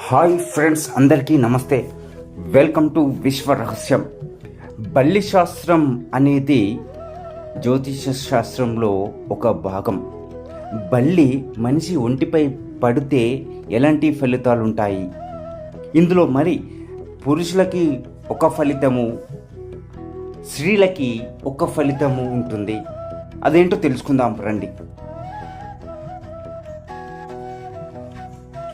Hi friends అందరికీ నమస్తే. Welcome to విశ్వ రహస్యం. బల్లి శాస్త్రం అనేది జ్యోతిష శాస్త్రంలో ఒక భాగం. బల్లి మనిషి ఒంటిపై పడితే ఎలాంటి ఫలితాలు ఉంటాయి ఇందులో మరి పురుషులకి ఒక ఫలితము స్త్రీలకి ఒక ఫలితము ఉంటుంది. అదేంటో తెలుసుకుందాం రండి.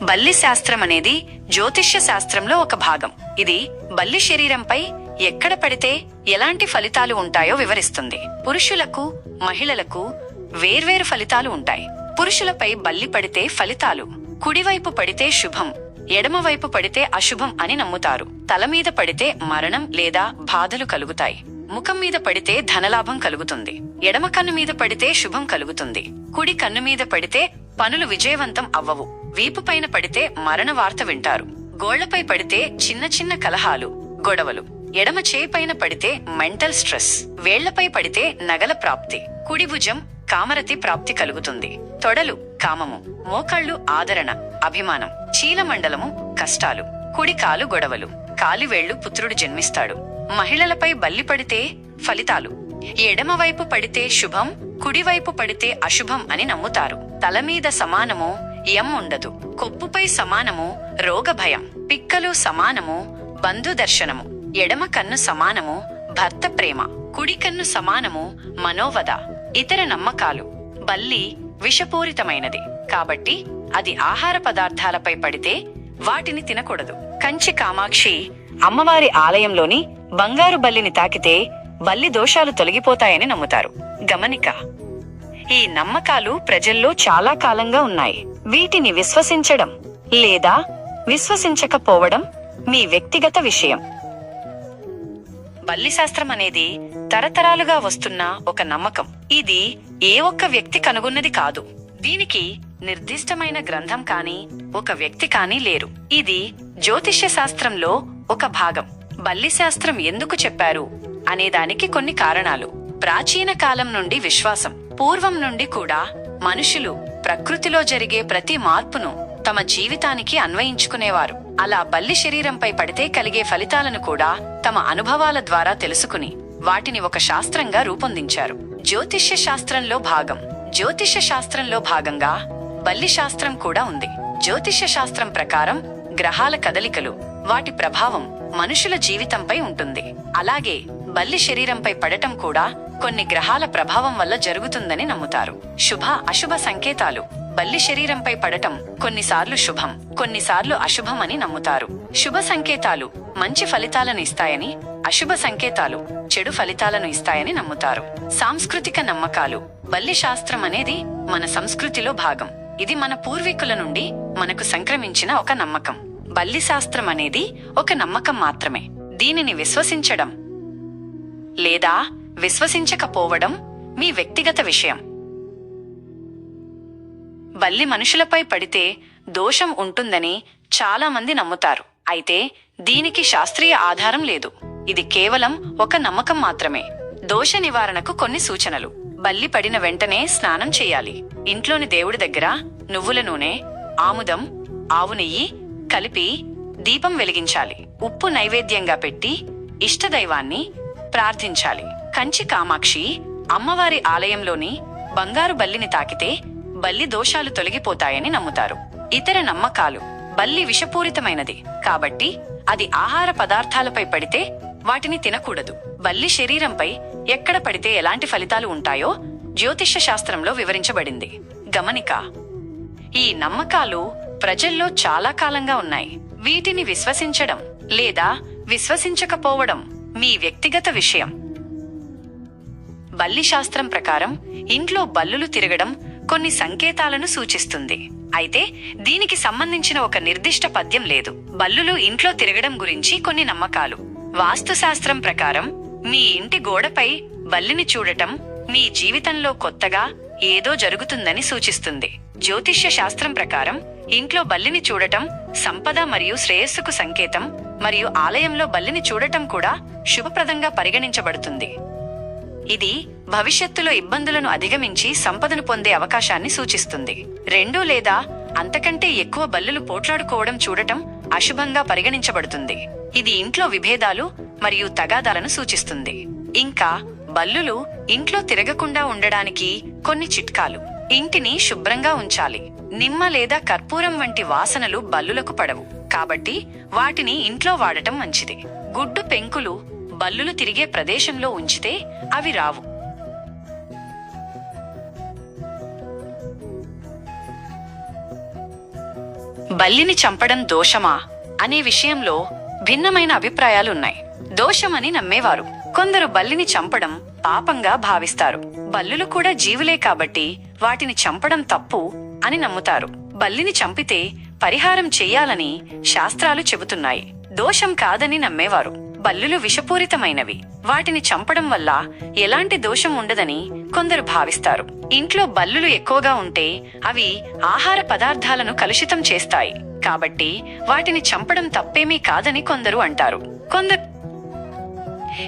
బల్లి శాస్త్రం అనేది జ్యోతిష్య శాస్త్రంలో ఒక భాగం. ఇది బల్లి శరీరంపై ఎక్కడ పడితే ఎలాంటి ఫలితాలు ఉంటాయో వివరిస్తుంది. పురుషులకు మహిళలకు వేర్వేరు ఫలితాలు ఉంటాయి. పురుషులపై బల్లి పడితే ఫలితాలు కుడివైపు పడితే శుభం ఎడమవైపు పడితే అశుభం అని నమ్ముతారు. తల మీద పడితే మరణం లేదా బాధలు కలుగుతాయి. ముఖం మీద పడితే ధనలాభం కలుగుతుంది. ఎడమ కన్ను మీద పడితే శుభం కలుగుతుంది. కుడి కన్ను మీద పడితే పనులు విజయవంతం అవ్వవు. వీపుపైన పడితే మరణ వార్త వింటారు. గోళ్ళపై పడితే చిన్న చిన్న కలహాలు గొడవలు. ఎడమ చేయిపైన పడితే మెంటల్ స్ట్రెస్. వేళ్ళపై పడితే నగల ప్రాప్తి. కుడి భుజం కామరతి ప్రాప్తి కలుగుతుంది. తొడలు కామము. మోకాళ్ళు ఆదరణ అభిమానం. చీలమండలము కష్టాలు. కుడి కాలు గొడవలు. కాలివేళ్ళు పుత్రుడు జన్మిస్తాడు. మహిళలపై బల్లి పడితే ఫలితాలు. ఎడమవైపు పడితే శుభం కుడివైపు పడితే అశుభం అని నమ్ముతారు. తల మీద సమానము ఎం ఉండదు. కొప్పుపై సమానము రోగ భయం పిక్కలు సమానము బంధు దర్శనము. ఎడమ కన్ను సమానము భర్త ప్రేమ. కుడి కన్ను సమానము మనోవద. ఇతర నమ్మకాలు. బల్లి విషపూరితమైనది. కాబట్టి అది ఆహార పదార్థాలపై పడితే వాటిని తినకూడదు. కంచి కామాక్షి అమ్మవారి ఆలయంలోని బంగారు బల్లిని తాకితే బల్లి దోషాలు తొలగిపోతాయని నమ్ముతారు. గమనిక ఈ నమ్మకాలు ప్రజల్లో చాలా కాలంగా ఉన్నాయి. వీటిని విశ్వసించడం లేదా విశ్వసించకపోవడం మీ వ్యక్తిగత విషయం. బల్లి శాస్త్రం అనేది తరతరాలుగా వస్తున్న ఒక నమ్మకం. ఇది ఏ ఒక్క వ్యక్తి కనుగొన్నది కాదు. దీనికి నిర్దిష్టమైన గ్రంథం కాని ఒక వ్యక్తి కాని లేరు. ఇది జ్యోతిష్య శాస్త్రంలో ఒక భాగం. బల్లిశాస్త్రం ఎందుకు చెప్పారు అనేదానికి కొన్ని కారణాలు. ప్రాచీన కాలం నుండి విశ్వాసం పూర్వం నుండి కూడా మనుషులు ప్రకృతిలో జరిగే ప్రతి మార్పును తమ జీవితానికి అన్వయించుకునేవారు. అలా బల్లి శరీరంపై పడితే కలిగే ఫలితాలను కూడా తమ అనుభవాల ద్వారా తెలుసుకుని వాటిని ఒక శాస్త్రంగా రూపొందించారు. జ్యోతిష్య శాస్త్రంలో భాగం. జ్యోతిష్య శాస్త్రంలో భాగంగా బల్లి శాస్త్రం కూడా ఉంది. జ్యోతిష్య శాస్త్రం ప్రకారం గ్రహాల కదలికలు వాటి ప్రభావం మనుషుల జీవితంపై ఉంటుంది. అలాగే బల్లి శరీరంపై పడటం కూడా కొన్ని గ్రహాల ప్రభావం వల్ల జరుగుతుందని నమ్ముతారు. శుభ అశుభ సంకేతాలు. బల్లి శరీరంపై పడటం కొన్నిసార్లు శుభం కొన్నిసార్లు అశుభం అని నమ్ముతారు. శుభ సంకేతాలు మంచి ఫలితాలను ఇస్తాయని అశుభ సంకేతాలు చెడు ఫలితాలను ఇస్తాయని నమ్ముతారు. సాంస్కృతిక నమ్మకాలు. బల్లి శాస్త్రం అనేది మన సంస్కృతిలో భాగం. ఇది మన పూర్వీకుల నుండి మనకు సంక్రమించిన ఒక నమ్మకం. బల్లి శాస్త్రం అనేది ఒక నమ్మకం మాత్రమే. దీనిని విశ్వసించడం లేదా విశ్వసించకపోవడం మీ వ్యక్తిగత విషయం. బల్లి మనుషులపై పడితే దోషం ఉంటుందని చాలామంది నమ్ముతారు. అయితే దీనికి శాస్త్రీయ ఆధారం లేదు. ఇది కేవలం ఒక నమ్మకం మాత్రమే. దోష నివారణకు కొన్ని సూచనలు. బల్లి పడిన వెంటనే స్నానం చేయాలి. ఇంట్లోని దేవుడి దగ్గర నువ్వుల నూనె ఆముదం ఆవు నెయ్యి కలిపి దీపం వెలిగించాలి. ఉప్పు నైవేద్యంగా పెట్టి ఇష్టదైవాన్ని ప్రార్థించాలి. కంచి కామాక్షి అమ్మవారి ఆలయంలోని బంగారు బల్లిని తాకితే బల్లి దోషాలు తొలగిపోతాయని నమ్ముతారు. ఇతర నమ్మకాలు బల్లి విషపూరితమైనది. కాబట్టి అది ఆహార పదార్థాలపై పడితే వాటిని తినకూడదు. బల్లి శరీరంపై ఎక్కడ పడితే ఎలాంటి ఫలితాలు ఉంటాయో జ్యోతిష్య శాస్త్రంలో వివరించబడింది. గమనిక ఈ నమ్మకాలు ప్రజల్లో చాలా కాలంగా ఉన్నాయి. వీటిని విశ్వసించడం లేదా విశ్వసించకపోవడం మీ వ్యక్తిగత విషయం. బల్లి శాస్త్రం ప్రకారం ఇంట్లో బల్లులు తిరగడం కొన్ని సంకేతాలను సూచిస్తుంది. అయితే దీనికి సంబంధించిన ఒక నిర్దిష్ట పద్యం లేదు. బల్లులు ఇంట్లో తిరగడం గురించి కొన్ని నమ్మకాలు. వాస్తుశాస్త్రం ప్రకారం మీ ఇంటి గోడపై బల్లిని చూడటం మీ జీవితంలో కొత్తగా ఏదో జరుగుతుందని సూచిస్తుంది. జ్యోతిష్య శాస్త్రం ప్రకారం ఇంట్లో బల్లిని చూడటం సంపద మరియు శ్రేయస్సుకు సంకేతం మరియు ఆలయంలో బల్లిని చూడటం కూడా శుభప్రదంగా పరిగణించబడుతుంది. ఇది భవిష్యత్తులో ఇబ్బందులను అధిగమించి సంపదను పొందే అవకాశాన్ని సూచిస్తుంది. రెండు లేదా అంతకంటే ఎక్కువ బల్లులు పోట్లాడుకోవడం చూడటం అశుభంగా పరిగణించబడుతుంది. ఇది ఇంట్లో విభేదాలు మరియు తగాదాలను సూచిస్తుంది. ఇంకా బల్లులు ఇంట్లో తిరగకుండా ఉండడానికి కొన్ని చిట్కాలు. ఇంటిని శుభ్రంగా ఉంచాలి. నిమ్మ లేదా కర్పూరం వంటి వాసనలు బల్లులకు పడవు. కాబట్టి వాటిని ఇంట్లో వాడటం మంచిది. గుడ్డు పెంకులు బల్లులు తిరిగే ప్రదేశంలో ఉంచితే అవి రావు. బల్లిని చంపడం దోషమా? అనే విషయంలో భిన్నమైన అభిప్రాయాలున్నాయి. దోషమని నమ్మేవారు. కొందరు బల్లిని చంపడం పాపంగా భావిస్తారు. బల్లులు కూడా జీవులే కాబట్టి వాటిని చంపడం తప్పు అని నమ్ముతారు. బల్లిని చంపితే పరిహారం చెయ్యాలని శాస్త్రాలు చెబుతున్నాయి. దోషం కాదని నమ్మేవారు. బల్లులు విషపూరితమైనవి. వాటిని చంపడం వల్ల ఎలాంటి దోషం ఉండదని కొందరు భావిస్తారు. ఇంట్లో బల్లులు ఎక్కువగా ఉంటే అవి ఆహార పదార్థాలను కలుషితం చేస్తాయి. కాబట్టి వాటిని చంపడం తప్పేమీ కాదని కొందరు అంటారు. కొందరు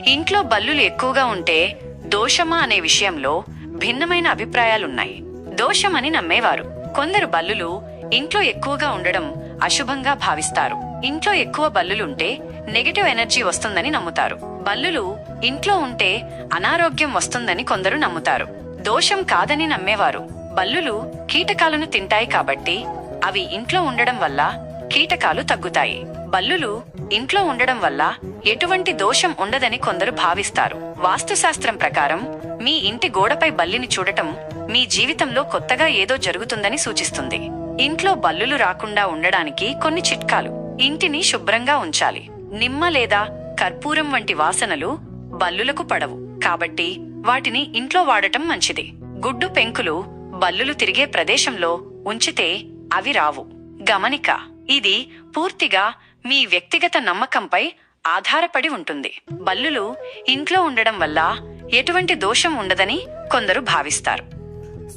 ఇంట్లో బల్లులు ఎక్కువగా ఉంటే దోషమా అనే విషయంలో భిన్నమైన అభిప్రాయాలున్నాయి. దోషమని నమ్మేవారు. కొందరు బల్లులు ఇంట్లో ఎక్కువగా ఉండడం అశుభంగా భావిస్తారు. ఇంట్లో ఎక్కువ బల్లులుంటే నెగటివ్ ఎనర్జీ వస్తుందని నమ్ముతారు. బల్లులు ఇంట్లో ఉంటే అనారోగ్యం వస్తుందని కొందరు నమ్ముతారు. దోషం కాదని నమ్మేవారు. బల్లులు కీటకాలను తింటాయి కాబట్టి అవి ఇంట్లో ఉండడం వల్ల కీటకాలు తగ్గుతాయి. బల్లులు ఇంట్లో ఉండడం వల్ల ఎటువంటి దోషం ఉండదని కొందరు భావిస్తారు. వాస్తుశాస్త్రం ప్రకారం మీ ఇంటి గోడపై బల్లిని చూడటం మీ జీవితంలో కొత్తగా ఏదో జరుగుతుందని సూచిస్తుంది. ఇంట్లో బల్లులు రాకుండా ఉండడానికి కొన్ని చిట్కాలు. ఇంటిని శుభ్రంగా ఉంచాలి. నిమ్మ లేదా కర్పూరం వంటి వాసనలు బల్లులకు పడవు. కాబట్టి వాటిని ఇంట్లో వాడటం మంచిది. గుడ్డు పెంకులు బల్లులు తిరిగే ప్రదేశంలో ఉంచితే అవి రావు. గమనిక ఇది పూర్తిగా మీ వ్యక్తిగత నమ్మకంపై ఆధారపడి ఉంటుంది. బల్లులు ఇంట్లో ఉండడం వల్ల ఎటువంటి దోషం ఉండదని కొందరు భావిస్తారు.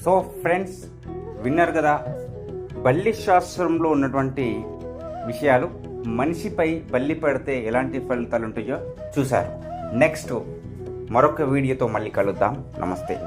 సో ఫ్రెండ్స్ విన్నారు కదా? బల్లి శాస్త్రంలో ఉన్నటువంటి విషయాలు మనిషిపై బల్లి పెడితే ఎలాంటి ఫలితాలు ఉంటాయో చూశారు. నెక్స్ట్ మరొక వీడియోతో మళ్ళీ కలుద్దాం. నమస్తే.